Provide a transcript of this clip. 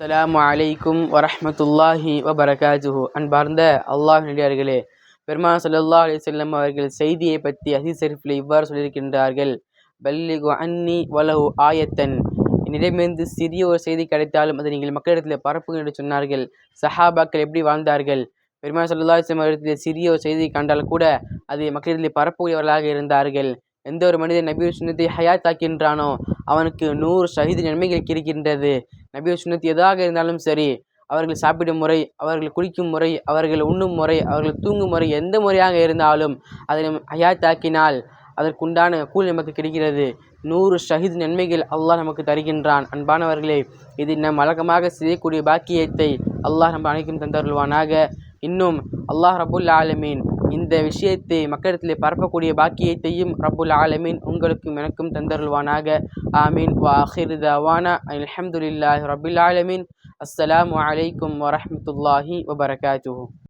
அஸ்ஸலாமு அலைக்கும் வரமத்துல்லாஹி வபரகாஜுஹு அன்பார்ந்த அல்லாஹ் நடிகார்களே பெருமா சல்லா அலி செல்லம் அவர்கள் செய்தியை பற்றி அசீஸ் ஷரீஃபில் இவ்வாறு சொல்லியிருக்கின்றார்கள். பல்லிகு அன்னி வலஹு ஆயத்தன். என்னிடமிருந்து சிறிய ஒரு செய்தி கிடைத்தாலும் அதை நீங்கள் மக்களிடத்தில் பரப்புங்கள் என்று சொன்னார்கள். சஹாபாக்கள் எப்படி வாழ்ந்தார்கள்? பெருமா சல்லா அலிஸ்லம் வஸல்லம் சிறிய ஒரு செய்தி கண்டால் கூட அதை மக்களிடத்தில் பரப்புகிறவர்களாக இருந்தார்கள். எந்த ஒரு மனிதன் நபியுடைய ஹயாத் ஹயாத்தாக்கின்றானோ அவனுக்கு நூறு ஷஹீது நன்மைகள் கிடைக்கின்றது. நபியுடைய சுன்னத் எதாக இருந்தாலும் சரி அவர்கள் சாப்பிடும் முறை அவர்கள் குளிக்கும் முறை அவர்கள் உண்ணும் முறை அவர்கள் தூங்கும் முறை எந்த முறையாக இருந்தாலும் அதை நம் ஹயாத்தாக்கினால் அதற்குண்டான கூலி நமக்கு கிடைக்கிறது. நூறு ஷஹீத் நன்மைகள் அல்லாஹ் நமக்கு தருகின்றான். அன்பானவர்களே இது நம் வழக்கமாக செய்யக்கூடிய பாக்கியத்தை அல்லாஹ் நம்ம அனைக்கும் தந்தருள்வானாக. இன்னும் அல்லாஹ் ரபுல் ஆலமீன் இந்த விஷயத்தை மக்களிடத்தில் பரப்பக்கூடிய பாக்கியத்தையும் ரப்புல் ஆலமீன் உங்களுக்கும் எனக்கும் தந்தருள்வானாக. ஆமீன். வாஹிர் தவானா. ரபுல் ரபில் ஆலமீன். அஸ்ஸலாமு வலைக்கம் வரமத்துல்லாஹி வபரகாத்துஹு.